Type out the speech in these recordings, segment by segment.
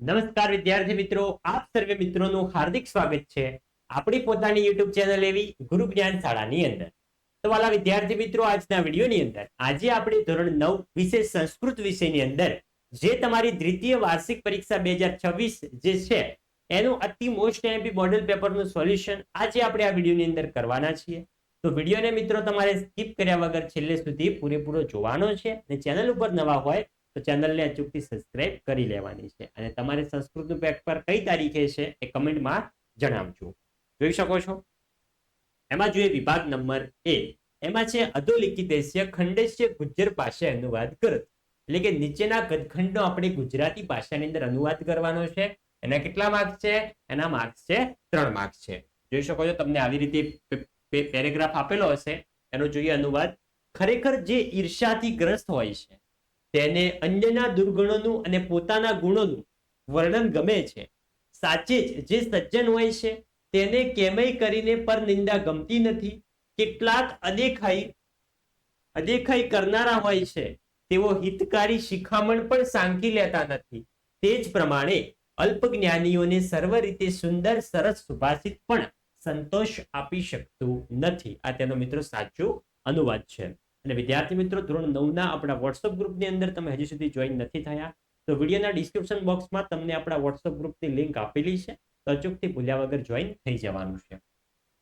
નમસ્કાર વિદ્યાર્થી મિત્રો, આપ સર્વે મિત્રોનું હાર્દિક સ્વાગત છે આપણી પોતાની યુટ્યુબ ચેનલ એવી ગુરુ જ્ઞાન શાળાની અંદર. તો વાલા વિદ્યાર્થી મિત્રો, આજના વિડીયોની અંદર આજે આપણે ધોરણ નવ વિશે સંસ્કૃત વિષયની અંદર જે તમારી દ્વિતીય વાર્ષિક પરીક્ષા બે જે છે, એનું અતિ મોસ્ટ એમપી મોડેલ પેપરનું સોલ્યુશન આજે આપણે આ વિડીયોની અંદર કરવાના છીએ. તો વિડીયોને મિત્રો તમારે સ્કીપ કર્યા વગર છેલ્લે સુધી પૂરેપૂરો જોવાનો છે અને ચેનલ ઉપર નવા હોય તો ચેનલને અચૂકથી સબસ્ક્રાઇબ કરી લેવાની છે. અને તમારે સંસ્કૃતનું પેપર કઈ તારીખે છે એ કમેન્ટમાં જણાવજો. જોઈ શકો છો? એમાં જોઈએ વિભાગ નંબર એ. એમાં છે અધોલિખિતેસ્ય ખંડેશ્ય ગુજ્જર પાસે અનુવાદ કરત એટલે કે નીચેના ગદખંડનો આપણે ગુજરાતી ભાષાની અંદર અનુવાદ કરવાનો છે. એના કેટલા માર્ક્સ છે? એના માર્ક્સ છે, ત્રણ માર્ક્સ છે. જોઈ શકો છો, તમને આવી રીતે પેરેગ્રાફ આપેલો હશે. એનો જોઈએ અનુવાદ. ખરેખર જે ઈર્ષાથી ગ્રસ્ત હોય છે તેને અન્યના દુર્ગુણોનું અને પોતાના ગુણોનું વર્ણન ગમે છે. સાચે જ જે સજ્જન હોય છે, તેને કેમય કરીને પર નિંદા ગમતી નથી. કેટલાક અદેખાઈ અદેખાઈ કરનારા હોય છે, તેઓ હિતકારી શિખામણ પણ સાંકી લેતા નથી. તે જ પ્રમાણે અલ્પ જ્ઞાનીઓને સર્વ રીતે સુંદર, સરસ, સુભાષિત પણ સંતોષ આપી શકતું નથી. આ તેનો મિત્રો સાચો અનુવાદ છે. અને વિદ્યાર્થી મિત્રો, ધોરણ નવના આપણા વોટ્સઅપ ગ્રુપની અંદર તમે હજી સુધી જોઈન નથી થયા, તો વિડીયોના ડિસ્ક્રિપ્શન બોક્સમાં તમને આપણા વોટ્સઅપ ગ્રુપની લિંક આપેલી છે. તો અચૂકથી ભૂલ્યા વગર જોઈન થઈ જવાનું છે.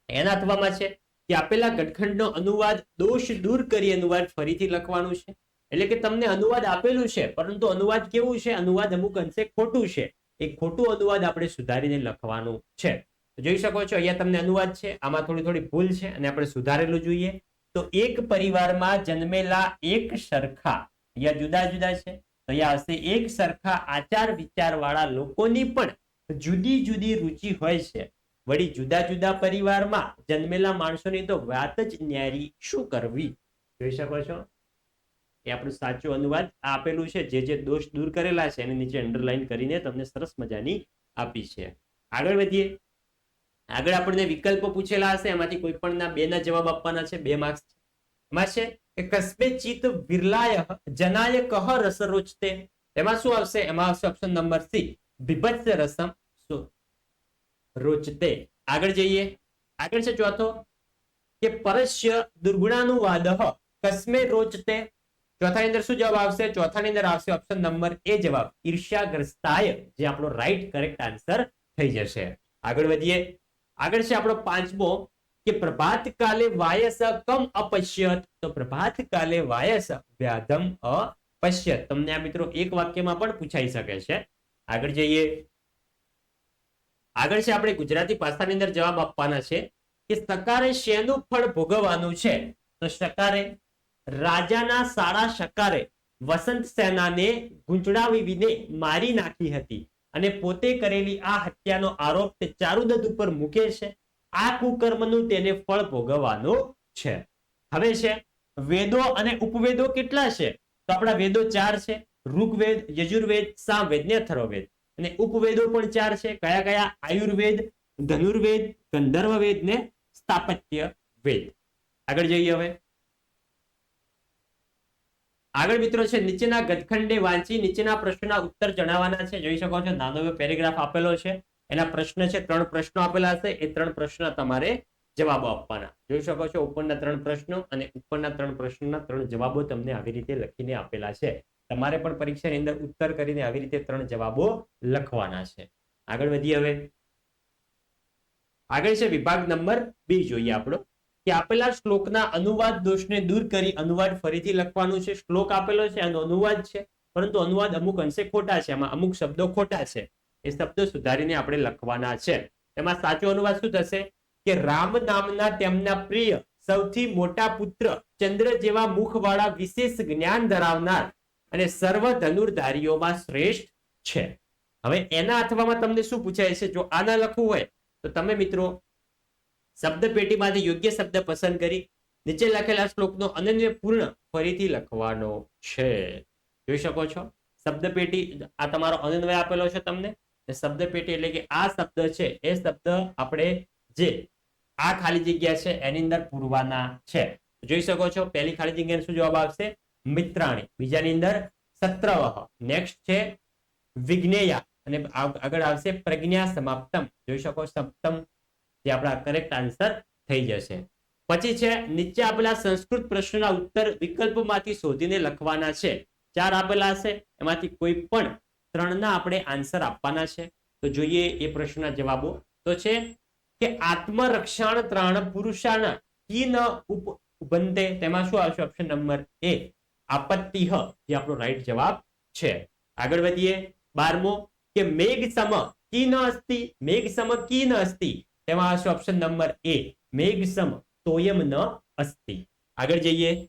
એના અથવામાં છે કે આપેલા ગઠખંડનો અનુવાદ દોષ દૂર કરી અનુવાદ ફરીથી લખવાનું છે. એટલે કે તમને અનુવાદ આપેલું છે, પરંતુ અનુવાદ કેવું છે? અનુવાદ અમુક અંશે ખોટું છે. એ ખોટું અનુવાદ આપણે સુધારીને લખવાનું છે. જોઈ શકો છો, અહીંયા તમને અનુવાદ છે, આમાં થોડી થોડી ભૂલ છે, અને આપણે સુધારેલું જોઈએ. તો એક પરિવારમાં જન્મેલા એક સરખા. અહીંયા જુદા જુદા છે. તો અહીંયા હશે એક સરખા આચાર વિચાર વાળા લોકોની પણ જુદી જુદી રુચિ હોય છે. વળી જુદા જુદા પરિવારમાં જન્મેલા માણસોની તો વાત જ ન્યારી શું કરવી? જોઈ શકો છો? એ આપણું સાચું અનુવાદ આપેલું છે. જે જે દોષ દૂર કરેલા છે એની નીચે અંડરલાઈન કરીને તમને સરસ મજાની આપી છે. આગળ વધીએ. આગળ આપણને વિકલ્પો પૂછેલા હશે. એમાંથી કોઈ પણ ના, બે ના જવાબ આપવાના છે. બે માર્ક્સ એમાં કસ્બે ચિત વિરલાય જનાય કહ રસ રોચતે. એમાં શું આવશે? એમાં આવશે ઓપ્શન નંબર સી વિભત્સ રસમ રોચતે. આગળ જઈએ. આગળ છે ચોથો, કે પરસ્ય દુર્ગુણાનુવાદ, કસ્મે રોચતે. ચોથાની અંદર શું જવાબ આવશે? ચોથાની અંદર આવશે ઓપ્શન નંબર એ જવાબ, ઈર્ષ્યાગ્રસ્તાય, જે આપણો રાઈટ કરેક્ટ આન્સર થઈ જશે. આગળ વધીએ. આગળ છે આપણો પાંચમો કે પ્રભાત કાલે વાયસ કમ અપશ્યત? તો પ્રભાત કાલે વાયસ વ્યાધમ અપશ્યત. તમને આ મિત્રો એક વાક્યમાં પણ પૂછાઈ શકે છે. આગળ જઈએ. આગળ છે આપણે ગુજરાતી ભાષાની અંદર જવાબ આપવાના છે કે સકારે શેનું ફળ ભોગવવાનું છે? તો સકારે રાજાના સારા સકારે વસંત સેનાને ગૂંચડાવીને મારી નાખી હતી અને પોતે કરેલી આ હત્યાનો આરોપ તે ચારુદત્ત ઉપર મૂકે છે. આ કુકર્મનું તેને ફળ ભોગવવાનું છે. હવે છે, વેદો અને ઉપવેદો કેટલા છે? તો આપણા વેદો ચાર છે, ઋગ્વેદ, યજુર્વેદ સામવેદ ને અથર્વવેદ. અને ઉપવેદો પણ ચાર છે, કયા કયા? આયુર્વેદ, ધનુર્વેદ, ગંધર્વવેદ ને સ્થાપત્ય વેદ આગળ જઈએ હવે. આગળ મિત્રો છે, નીચેના ગદખંડે વાંચી નીચેના પ્રશ્નના ઉત્તર જણાવવાના છે. જોઈ શકો છો, નાનો પેરેગ્રાફ આપેલો છે. એના પ્રશ્ન છે, ત્રણ પ્રશ્નો આપેલા હશે. એ ત્રણ પ્રશ્ન તમારે જવાબો આપવાના. જોઈ શકો છો, ઉપરના ત્રણ પ્રશ્નો અને ઉપરના ત્રણ પ્રશ્નોના ત્રણ જવાબો તમને આવી રીતે લખીને આપેલા છે. તમારે પણ પરીક્ષાની અંદર ઉત્તર કરીને આવી રીતે ત્રણ જવાબો લખવાના છે. આગળ વધીએ હવે. આગળ છે વિભાગ નંબર બી, જોઈએ આપણો. કે આપેલા શ્લોકના અનુવાદ દોષને દૂર કરી અનુવાદ ફરીથી લખવાનું છે. શ્લોક આપેલો છે એનો અનુવાદ છે. પરંતુ અનુવાદ અમુક અંશે ખોટા છે. એમાં અમુક શબ્દો ખોટા છે. એ શબ્દો સુધારીને આપણે લખવાના છે. એમાં સાચો અનુવાદ શું થશે? કે રામ નામના તેમના પ્રિય, સૌથી મોટા પુત્ર, ચંદ્ર જેવા મુખવાળા વિશેષ જ્ઞાન ધરાવનાર અને સર્વ ધનુર્ધારીઓમાં શ્રેષ્ઠ છે. હવે એના અથવામાં તમને શું પૂછાય છે? જો આના લખવું હોય, તો તમે મિત્રો શબ્દ પેટીમાંથી યોગ્ય શબ્દ પસંદ કરી, નીચે લખેલા શ્લોકનો અનન્ય પૂર્ણ ફરીથી લખવાનો છે. જોઈ શકો છો? શબ્દ પેટી આ તમારો અનન્વય આપેલો છે તમને? શબ્દ પેટી એટલે કે આ શબ્દ છે, એ શબ્દ આપણે જે આ ખાલી જગ્યા છે, એની અંદર પૂરવાના છે. જોઈ શકો છો, પહેલી ખાલી જગ્યાનો શું જવાબ આવશે? મિત્રાણી. બીજાની અંદર સત્રવહ. નેક્સ્ટ છે વિજ્ઞેયા. અને આગળ આવશે પ્રજ્ઞા સમાપ્તમ. જોઈ શકો સપ્તમ, જે આપણા કરેક્ટ આન્સર થઈ જશે. પછી છે, નીચે આપેલા સંસ્કૃત પ્રશ્નના ઉત્તર વિકલ્પમાંથી શોધીને લખવાના છે. ચાર આપેલા હશે. એમાંથી કોઈ પણ ત્રણના આપણે આન્સર આપવાના છે. તો જોઈએ એ પ્રશ્નના જવાબો. તો છે કે આત્મરક્ષણ ત્રણ પુરુષાના કી ન ઉપ તેમાં શું આવશે? ઓપ્શન નંબર એ, આપત્તિ હ, જે આપણો રાઈટ જવાબ છે. આગળ વધીએ. બારમો, કે મેઘ સમ કી ન અસ્તિ? મેઘ સમ કી ન અસ્તિ? તેમાં આવશે ઓપ્શન નંબર એ, મેઘ સમ તોયમ ન અસ્તિ. આગળ જઈએ.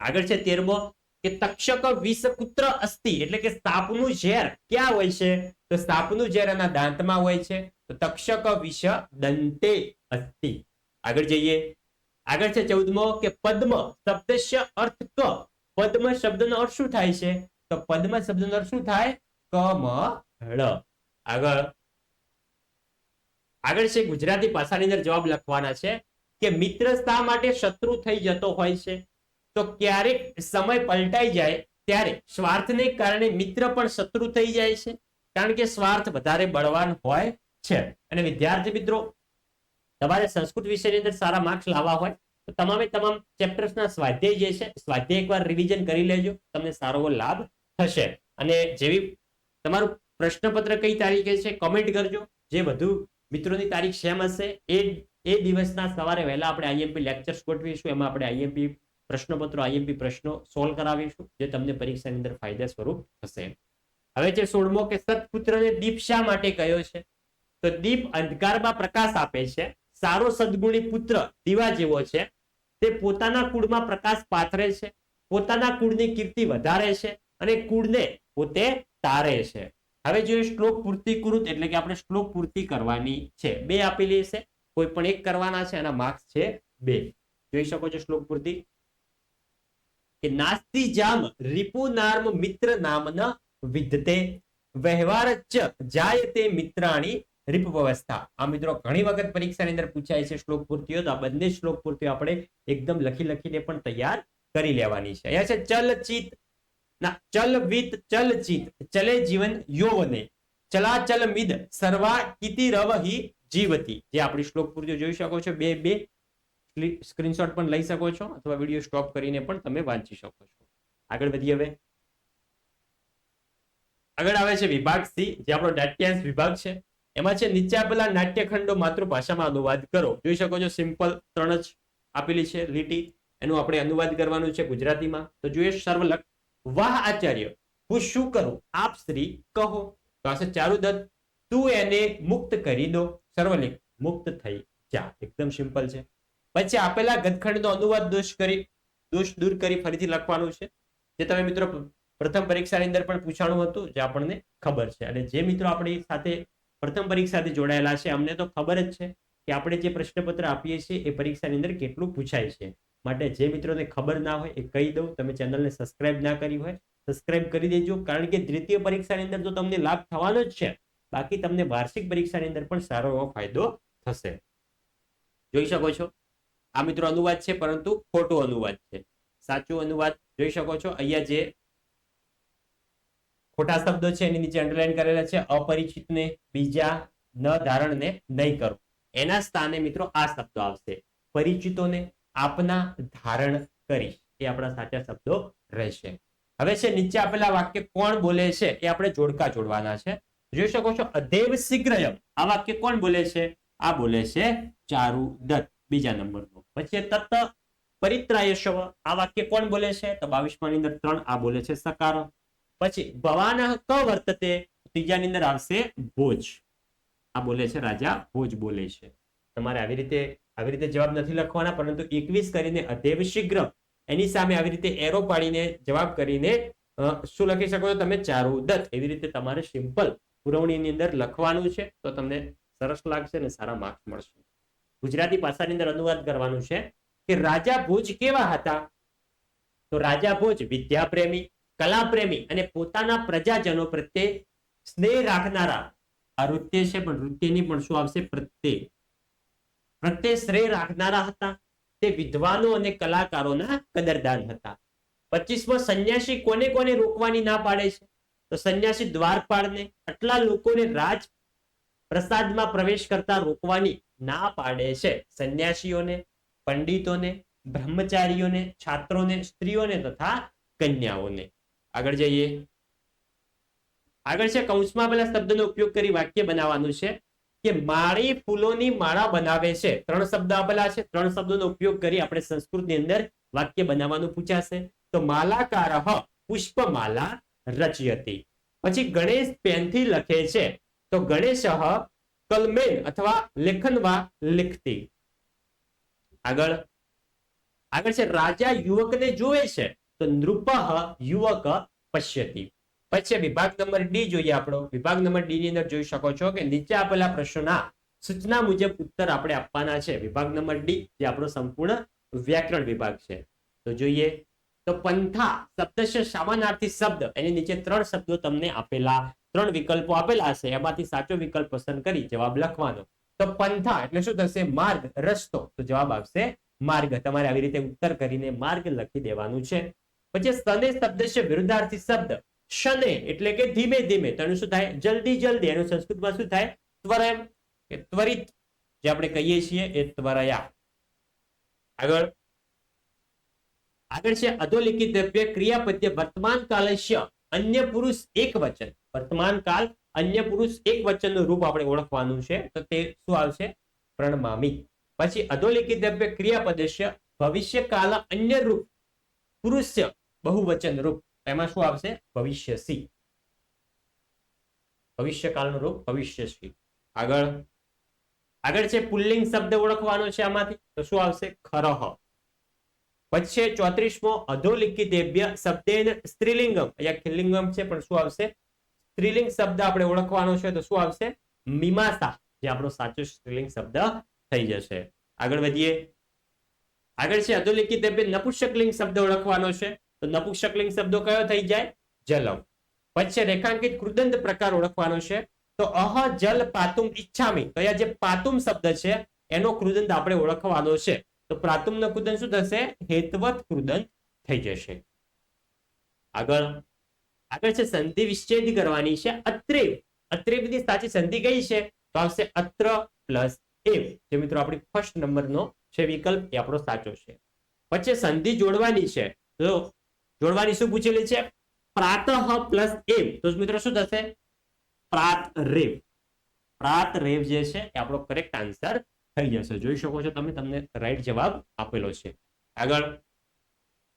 આગળ છે તેરમો કે તક્ષક વિષકુત્ર અસ્થિ એટલે કે સાપનું ઝેર ક્યાં હોય છે? તો સાપનું ઝેર એના દાંતમાં હોય છે. તો તક્ષક વિષ દંતે અસ્થિ આગળ જઈએ. આગળ છે ચૌદમો કે પદ્મ શબ્દસ્ય અર્થ ક. પદ્મ શબ્દનો અર્થ શું થાય છે? તો પદ્મ શબ્દનો અર્થ શું થાય? કમળ. આગળ. આગળ છે ગુજરાતી ભાષાની અંદર જવાબ લખવાના છે કે મિત્ર શા માટે શત્રુ થઈ જતો હોય છે? તો ક્યારેક સમય પલટાઈ જાય, ત્યારે સ્વાર્થને કારણે મિત્ર પણ શત્રુ થઈ જાય છે. કારણ કે સ્વાર્થ વધારે બળવાન હોય છે. અને વિદ્યાર્થી મિત્રો, તમારે સંસ્કૃત વિષયની અંદર સારા માર્ક્સ લાવવા હોય, તો તમામે તમામ ચેપ્ટર્સના સ્વાધ્યાય જે છે, સ્વાધ્યાય એકવાર રિવિઝન કરી લેજો, તમને સારો લાભ થશે. અને જેવી તમારું પ્રશ્નપત્ર કઈ તારીખે છે કમેન્ટ કરજો. જે વધુ મિત્રોની તારીખ સેમ હશે, એ એ દિવસના સવારે વહેલા આપણે આઈએમપી લેક્ચર્સ ગોઠવીશું, એમાં આપણે આઈએમપી પ્રશ્નપત્રો આઈએમપી પ્રશ્નો સોલ્વ કરાવીશું, જે તમને પરીક્ષાની અંદર ફાયદા સ્વરૂપ થશે. હવે છે સોળમો કે સત્પુત્રને દીપ શા માટે કયો છે? તો દીપ અંધકારમાં પ્રકાશ આપે છે. સારો સદગુણી પુત્ર દીવા જેવો છે. તે પોતાના કુળમાં પ્રકાશ પાથરે છે. પોતાના કુળની કીર્તિ વધારે છે અને કુળને પોતે તારે છે. હવે જો શ્લોક પૂર્તિ કૃત એટલે કે આપણે શ્લોક પૂર્તિ કરવાની છે. બે આપેલી છે કોઈ પણ એક કરવાના છે એના માર્ક્સ છે બે. જોઈ શકો છો શ્લોક પૂર્તિ? કે નાસ્તી જામ રિપુ નાર્મ મિત્ર નામના વિદ્યતે વ્યવહાર ચ જાયતે મિત્રાણી રીપ વ્યવસ્થા. આ મિત્રો ઘણી વખત પરીક્ષાની અંદર પૂછાય છે શ્લોક પૂર્તિઓ, તો આ બંને શ્લોક પૂર્તિઓ આપણે એકદમ લખી લખીને પણ તૈયાર કરી લેવાની છે. અહીંયા છે ચલ ચિત ના ચલ વિત ચલ ચિત ચલે જીવન યોવને. ચલાચલ મિદ સર્વા ઇતિ રવહી જીવતી. જે આપણી શ્લોક પૂર્તિઓ જોઈ શકો છો. બે બે સ્ક્રીનશોટ પણ લઈ શકો છો અથવા વીડિયો સ્ટોપ કરીને પણ તમે વાંચી શકો છો. આગળ વધીએ હવે. આગળ આવે છે વિભાગ સી, જે આપણો નાટ્યાંશ વિભાગ છે. એમાં છે, નીચે આપેલા નાટ્યખંડો માતૃભાષામાં અનુવાદ કરો. જોઈ શકો છો સિમ્પલ ત્રણ જ આપેલી છે, લીટી. એનું આપણે અનુવાદ કરવાનું છે ગુજરાતીમાં. તો જોઈએ સર્વલક. વાહ આચાર્ય, હું શું કરું? આપ શ્રી કહો. તો આ ચારુદત્ત. તું એને મુક્ત કરી દો. સર્વલિક મુક્ત થઈ જા. એકદમ સિમ્પલ છે. પછી આપેલા ગદખંડનો અનુવાદ દોષ કરી, દોષ દૂર કરી ફરીથી લખવાનું છે. જે તમે મિત્રો પ્રથમ પરીક્ષાની અંદર પણ પૂછાણું હતું, જે આપણને ખબર છે. અને જે મિત્રો આપણી સાથે પ્રથમ પરીક્ષાથી જોડાયેલા છે, અમને તો ખબર જ છે કે આપણે જે પ્રશ્નપત્ર આપીએ છીએ, એ પરીક્ષાની અંદર કેટલું પૂછાય છે. માટે જે મિત્રોને ખબર ના હોય, એ કહી દઉં, તમે ચેનલને સબસ્ક્રાઇબ ના કરી હોય, સબસ્ક્રાઇબ કરી દેજો. કારણ કે દ્વિતીય પરીક્ષાની અંદર તો તમને લાભ થવાનો જ છે. બાકી તમને વાર્ષિક પરીક્ષાની અંદર પણ સારો એવો ફાયદો થશે. જોઈ શકો છો? આ મિત્રો અનુવાદ છે, પરંતુ ખોટો અનુવાદ છે. સાચો અનુવાદ જોઈ શકો છો. અહીંયા જે ખોટા શબ્દો છે, એની નીચે અંડરલાઈન કરેલા છે, અપરિચિતને બીજા ન ધારણને નહીં કરો. એના સ્થાને મિત્રો આ શબ્દો આવશે. પરિચિતોને આપના ધારણ કરીશ. એ આપણા સાચા શબ્દો રહેશે. હવે છે, નીચે આપેલા વાક્ય કોણ બોલે છે, એ આપણે જોડકા જોડવાના છે. જોઈ શકો છો, અધેવ શીઘ્રયમ. આ વાક્ય કોણ બોલે છે? આ બોલે છે ચારુ દત્ત બીજા નંબરનો. પછી તત્ત પરિત્રાયશવ. આ વાક્ય કોણ બોલે છે? તો બાવીસમાં અંદર ત્રણ આ બોલે છે સકાર. પછી ભવાન ક વર્તતે? ત્રીજાની અંદર આવશે ભોજ. આ બોલે છે રાજા, ભોજ બોલે છે. તમારે આવી રીતે આવી રીતે જવાબ નથી લખવાના, પરંતુ એકવીસ કરીને અધેવ શીઘ્ર. એની સામે આવી રીતે એરો પાડીને જવાબ કરીને શું લખી શકો છો તમે? ચારુ દત્ત. એવી રીતે તમારે સિમ્પલ પુરવણીની અંદર લખવાનું છે. તો તમને સરસ લાગશે અને સારા માર્ક્સ મળશે. ગુજરાતી ભાષાની અંદર અનુવાદ કરવાનું છે કે રાજા ભોજ કેવા હતા? તો રાજા ભોજ વિદ્યાપ્રેમી, કલાપ્રેમી અને પોતાના પ્રજાજનો પ્રત્યે સ્નેહ રાખનારા, આ નૃત્ય છે પણ નૃત્યની પણ શું આવશે? પ્રત્યે. પ્રત્યે શ્રેય રાખનારા હતા. તે વિદ્વાનો અને કલાકારોના કદરદાન હતા. પચીસમાં સંન્યાસી કોને કોને રોકવાની ના પાડે છે? તો સંન્યાસી દ્વારપાળને. આટલા લોકોને રાજ પ્રસાદમાં પ્રવેશ કરતા રોકવાની ના પાડે છે. સંન્યાસીઓને, પંડિતોને, બ્રહ્મચારીઓને, છાત્રોને, સ્ત્રીઓને તથા કન્યાઓને. આગળ જઈએ. આગળ છે કૌંસમાં પેલા શબ્દનો ઉપયોગ કરી વાક્ય બનાવવાનું છે કે માળી ફૂલોની માળા બનાવે છે. ત્રણ શબ્દ આપેલા છે. ત્રણ શબ્દોનો ઉપયોગ કરી આપણે સંસ્કૃતની અંદર વાક્ય બનાવવાનું પૂછાશે. તો માલાકાર પુષ્પમાલા રચયતી. પછી ગણેશ પેનથી લખે છે. તો ગણેશ કલમેન અથવા લેખનવા લિખતી. આગળ. આગળ છે, રાજા યુવકને જોવે છે, તો નૃપ યુવક પશ્યતી. પછી વિભાગ નંબર ડી જોઈએ આપણો. વિભાગ નંબર ડી ની અંદર જોઈ શકો છો કે નીચે આપેલા પ્રશ્નોના સૂચના મુજબ ઉત્તર આપણે આપવાના છે. વિભાગ નંબર ડી, જે આપણો સંપૂર્ણ વ્યાકરણ વિભાગ છે. તો જોઈએ. તો પંથા, શબ્દ છે, સામાનાર્થી શબ્દ. એની નીચે ત્રણ શબ્દો તમને આપેલા ત્રણ વિકલ્પો આપેલા છે. એમાંથી સાચો વિકલ્પ પસંદ કરી જવાબ લખવાનો. તો પંથા એટલે શું થશે? માર્ગ, રસ્તો. તો જવાબ આવશે માર્ગ. તમારે આવી રીતે ઉત્તર કરીને માર્ગ લખી દેવાનું છે. પછી સને શબ્દ છે વિરુદ્ધાર્થી શબ્દ. શને એટલે કે ધીમે ધીમે. તેનું શું થાય? જલ્દી જલ્દી. એનું સંસ્કૃતમાં શું થાય? ત્વરમ કે ત્વરિત. જે આપણે કહીએ છીએ એ ત્વરયા. આગળ. આગળ છે અધોલિખિત દ્રવ્ય ક્રિયાપદ્ય વર્તમાન કાલસ્ય. અન્ય પુરુષ એક વચન. વર્તમાન કાલ અન્ય પુરુષ એક વચનનું રૂપ આપણે ઓળખવાનું છે. તો તે શું આવશે? પ્રણમામી. પછી અધોલિખિત દ્રવ્ય ક્રિયાપદ્ય ભવિષ્ય કાલ અન્ય રૂપ પુરુષ બહુવચન રૂપ. એમાં શું આવશે? ભવિષ્યસી. ભવિષ્યકાળનું રૂપ ભવિષ્યસી. આગળ. આગળ છે પુલ્લિંગ શબ્દ ઓળખવાનો છે આમાંથી. તો શું આવશે? ખરહ. પછી ચોત્રીસમો અધોલિખિતેભ્ય શબ્દેન સ્ત્રીલિંગમ. અહીંયા ખિલિંગમ છે, પણ શું આવશે? સ્ત્રીલિંગ શબ્દ આપણે ઓળખવાનો છે, તો શું આવશે? મીમાસા, જે આપણો સાચો સ્ત્રીલિંગ શબ્દ થઈ જશે. આગળ વધીએ. આગળ છે, અધોલિખિતેભ્ય નપુંસકલિંગ શબ્દ ઓળખવાનો છે. તો નપુંસકલિંગ શબ્દો કયો થઈ જાય? જલમ. પછી રેખાંકિત કૃદંત પ્રકાર ઓળખવાનો છે. તો અહ, જલ, પાતુમ, ઈચ્છામી. તો અહીંયા જે પાતુમ શબ્દ છે, એનો કૃદંત આપણે ઓળખવાનો છે. તો પ્રાતુમ્ન કુદન શું થશે? હેતવત કુદન થઈ જશે. આગળ. આગળ છે સંધિ વિચ્છેદ કરવાની છે અત્રે અત્રે બધી સાચી સંધિ કઈ છે? તો આવશે અત્ર પ્લસ એવ. જે મિત્રો આપણી ફર્સ્ટ નંબરનો છે વિકલ્પ એ આપણો સાચો છે. પછી સંધિ જોડવાની છે. તો જોડવાની શું પૂછેલી છે? પ્રાતઃ પ્લસ એવ. તો મિત્રો શું થશે? પ્રાત રેવ પ્રાત રેવ જે છે એ આપણો કરેક્ટ આન્સર થઈ જશે. જોઈ શકો છો તમે, તમને રાઈટ જવાબ આપેલો છે. આગળ.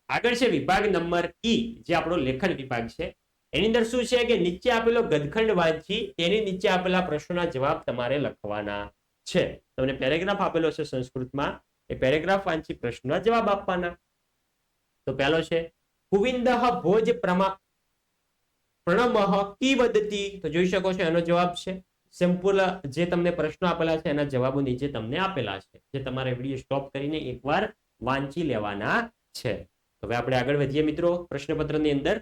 આગળ છે વિભાગ નંબર ઈ જે આપણો લેખન વિભાગ છે. એની અંદર શું છે કે નીચે આપેલો ગદખંડ વાંચી તેની નીચે આપેલા પ્રશ્નોના જવાબ તમારે લખવાના છે. તમને પેરેગ્રાફ આપેલો છે સંસ્કૃતમાં. એ પેરેગ્રાફ વાંચી પ્રશ્નના જવાબ આપવાના. તો પહેલો છે કુવિંદ ભોજ પ્રમા, પ્રણમઃ કી વદતી. તો જોઈ શકો છો એનો જવાબ છે. સિમ્પલ જે તમને પ્રશ્નો આપેલા છે, એના જવાબો નીચે તમને આપેલા છે, જે તમારે વીડિયો સ્ટોપ કરીને એકવાર વાંચી લેવાના છે. હવે આપણે આગળ વધીએ મિત્રો પ્રશ્નપત્રની અંદર.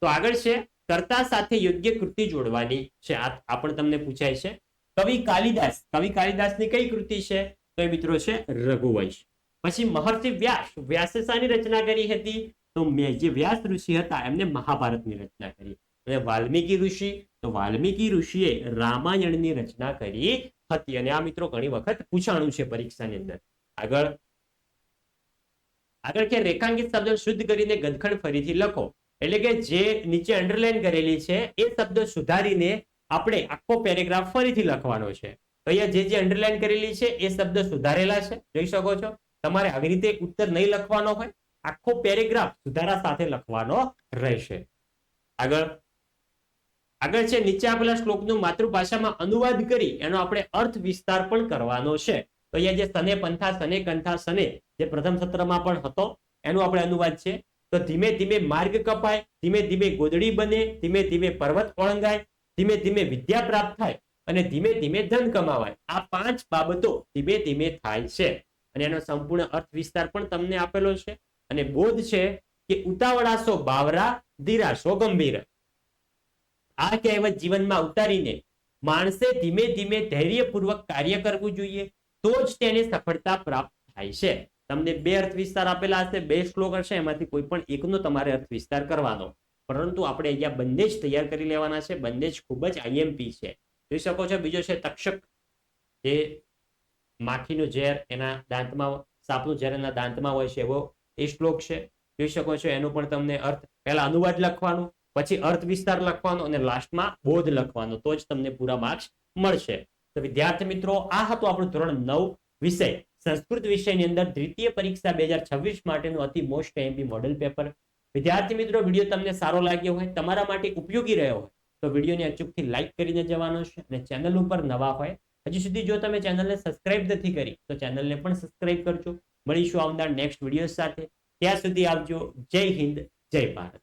તો આગળ છે, કર્તા સાથે યોગ્ય કૃતિ જોડવાની છે. આ પણ તમને પૂછાય છે. કવિ કાલિદાસ કવિ કાલિદાસની કઈ કૃતિ છે? તો એ મિત્રો છે, રઘુવંશ. પછી મહર્ષિ વ્યાસ વ્યાસે શાની રચના કરી હતી? તો મેં જે વ્યાસ ઋષિ હતા, એમને મહાભારતની રચના કરી. અને વાલ્મીકી ઋષિ તો વાલ્મીકી ઋષિએ રામાયણની રચના કરી હતી અને આ મિત્રો ઘણી વખત પૂછાણું છે પરીક્ષાની અંદર. આગળ આગળ કે રેખાંકિત શબ્દ શુદ્ધ કરીને ગંધખંડ ફરીથી લખો. એટલે કે જે નીચે અંડરલાઈન કરેલી છે, એ શબ્દ સુધારીને આપણે આખો પેરેગ્રાફ ફરીથી લખવાનો છે. અહીંયા જે જે અંડરલાઈન કરેલી છે, એ શબ્દ સુધારેલા છે. જોઈ શકો છો? તમારે આવી રીતે ઉત્તર નહીં લખવાનો હોય. આખો પેરેગ્રાફ સુધારા સાથે લખવાનો રહેશે. આગળ આગળ છે, નીચે આપેલા શ્લોકનું માતૃભાષામાં અનુવાદ કરી એનો આપણે અર્થ વિસ્તાર પણ કરવાનો છે. તો અહીંયા જે સને પંથા, સને કંથા, સને જે પ્રથમ સત્રમાં પણ હતો, એનો આપણે અનુવાદ છે. તો ધીમે ધીમે માર્ગ કપાય, ધીમે ધીમે ગોદડી બને, ધીમે ધીમે પર્વત ઓળંગાય ધીમે ધીમે વિદ્યા પ્રાપ્ત થાય અને ધીમે ધીમે ધન કમાવાય. આ પાંચ બાબતો ધીમે ધીમે થાય છે. અને એનો સંપૂર્ણ અર્થ વિસ્તાર પણ તમને આપેલો છે. અને બોધ છે કે ઉતાવળાસો બાવરા, ધીરાશો ગંભીર. આ કહેવત જીવનમાં ઉતારીને માણસે ધીમે ધીમે ધૈર્યપૂર્વક કાર્ય કરવું જોઈએ, તો જ તેને સફળતા પ્રાપ્ત થાય છે. તમને બે અર્થ વિસ્તાર આપેલા હશે, બે શ્લોક હશે, એમાંથી કોઈ પણ એકનો તમારે અર્થ વિસ્તાર કરવાનો. પરંતુ આપણે અહીંયા બંને જ તૈયાર કરી લેવાના છે, બંને જ ખૂબ જ આઈએમપી છે. જોઈ શકો છો, બીજો છે તક્ષક, જે માખીનું ઝેર એના દાંતમાં, સાપનું ઝેર એના દાંતમાં હોય છે, એવો એ શ્લોક છે. જોઈ શકો છો, એનો પણ તમને અર્થ પહેલા અનુવાદ લખવાનું પછી અર્થ વિસ્તાર લખવાનો અને લાસ્ટમાં બોધ લખવાનો. તો જ તમને પૂરા માર્ક્સ મળશે. તો વિદ્યાર્થી મિત્રો, આ હતું આપણું ધોરણ નવ વિષય. સંસ્કૃત વિષયની અંદર દ્વિતીય પરીક્ષા બે હજાર છવ્વીસ માટેનું અતિ મોસ્ટ એમબી મોડલ પેપર વિદ્યાર્થી મિત્રો વીડિયો તમને સારો લાગ્યો હોય, તમારા માટે ઉપયોગી રહ્યો હોય, તો વિડીયોને અચૂકથી લાઇક કરીને જવાનો છે અને ચેનલ ઉપર નવા હોય, હજી સુધી જો તમે ચેનલને સબસ્ક્રાઇબ નથી કરી, તો ચેનલને પણ સબસ્ક્રાઇબ કરજો. મળીશું આવનાર નેક્સ્ટ વીડિયો સાથે. ત્યાં સુધી આવજો. જય હિન્દ, જય ભારત.